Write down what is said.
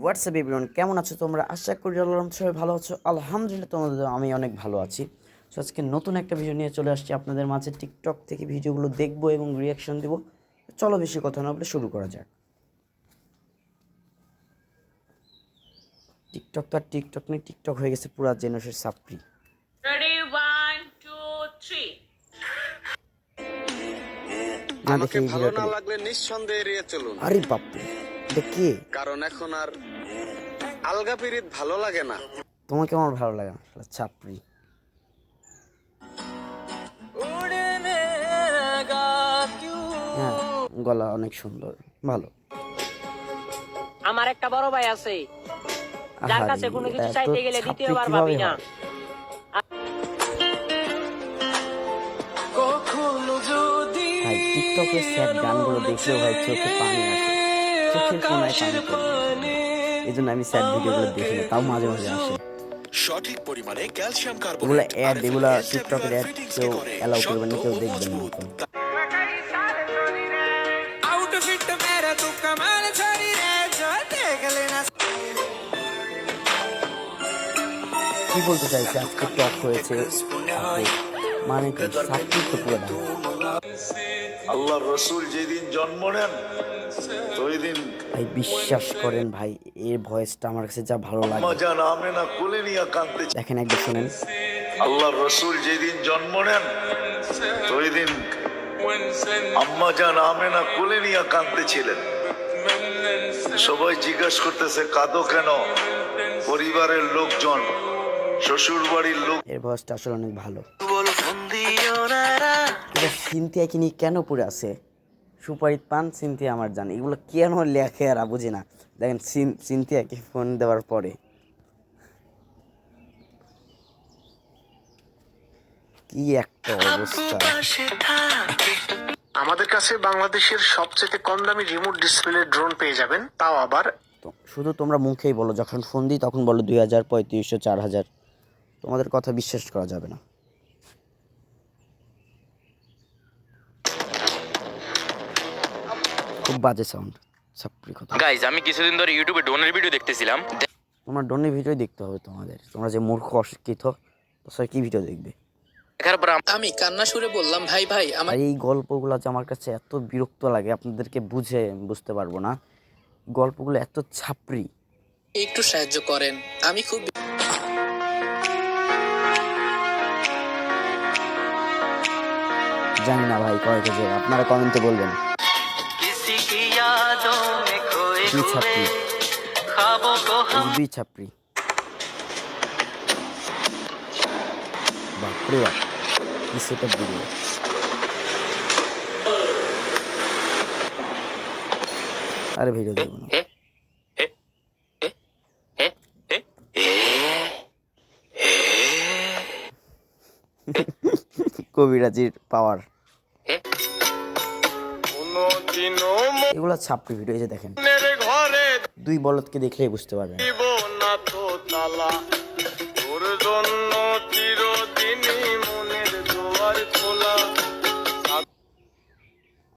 WhatsApp everyone কেমন আছো তোমরা? আশা করি আল্লাহ সবাই ভালো আছো। আলহামদুলিল্লাহ তোমাদের আমি অনেক ভালো আছি। সো আজকে নতুন একটা ভিডিও নিয়ে চলে আসছি। আপনাদের মাঝে টিকটক থেকে ভিডিওগুলো দেখব এবং রিয়াকশন দেবো। চলো বেশি কথা না বলে শুরু করা যাক। টিকটক তো আর টিকটক নেই টিকটক হয়ে গেছে পুরা জেনারেশন সাপ্রি। Ready, one, না আমাকে দেখে ভালো না লাগলে নিঃসন্দেহে এড়িয়ে চলুন। আরে বাপরে। কে? কারণ এখন আর আলগা পিরিত ভালো লাগে না। তোমাকে আমার ভালো লাগে না শালা হ্যাঁ গলা অনেক সুন্দর ভালো। আমার একটা বড় ভাই আছে। যার কাছে কোনো কিছু চাইতে গেলে দ্বিতীয়বার ভাবি না। হয়? ভাই টিকটকে স্যাড গানগুলো দেখলেও ভাই চোখে পানি আসে। চোখের কোনায় পানি পড়ে। এই জন্য আমি স্যাড ভিডিওগুলো দেখি না তাও মাঝে মাঝে আসে। সঠিক পরিমাণে ক্যালসিয়াম কার্বোনেট অ্যাড এগুলো টিকটকের অ্যাড কেউ করে অ্যালাউ করবে না কেউ দেখবে না। কি বলতে চাইছে? আজকে টক হয়েছে মানে কি? তো পুরো আল্লাহ রসুল যেদিন জন্ম নেন ভাই বিশ্বাস করেন ভাই এর ভয়েসটা আমার কাছে যা ভালো লাগে। মজান আমেনা কোলে নিয়ে কাঁদতে দেখেন একবার শুনেন। আল্লাহ রসুল যেদিন জন্ম নেন ওই দিন আম্মা জান আমেনা কোলে নিয়ে কাঁদতেছিলেন সবাই জিজ্ঞাসা করতেছে কাঁদো কেন? পরিবারের লোকজন শ্বশুর বাড়ির লোক এর ভয়েসটা আসলে অনেক ভালো। এটা কেন পড়ে আছে? সুপারিত পান সিনথিয়া আমার জান। এগুলো কেন লেখে আর বুঝি না। দেখেন সিন- সিনথিয়াকে ফোন দেওয়ার পরে। কি একটা অবস্থা। আমাদের কাছে বাংলাদেশের সবচেয়ে কম দামি রিমোট ডিসপ্লে ড্রোন পেয়ে যাবেন তাও আবার শুধু তোমরা মুখেই বলো যখন ফোন দিই তখন বলো দুই হাজার পঁয়ত্রিশশো চার হাজার। তোমাদের কথা বিশ্বাস করা যাবে না। খুব বাজে সাউন্ড ছাপড়ি কথা। গাইজ আমি কিছুদিন ধরে ইউটিউবে ডোনের ভিডিও দেখতেছিলাম। তোমরা ডোনের ভিডিও দেখতে হবে তোমাদের। তোমরা যে মূর্খ অশিক্ষিত তাছাড়া কি ভিডিও দেখবে? দেখার পর আমি কান্না সুরে বললাম ভাই ভাই আমার এই গল্পগুলো যে আমার কাছে এত বিরক্ত লাগে আপনাদেরকে বুঝে বুঝতে পারব না। গল্পগুলো এত ছাপড়ি। একটু সাহায্য করেন আমি খুব জানি না ভাই কয় কেজি আপনারা কমেন্টে বলবেন। কি ছাপড়ি ছাপড়ি বাপরে বাপ কি সেটা আরে ভিডিও দেখব না কবিরাজির পাওয়ার এগুলো ছাপড়ি ভিডিও যে দেখেন। দুই বলদকে দেখলেই বুঝতে পারবেন।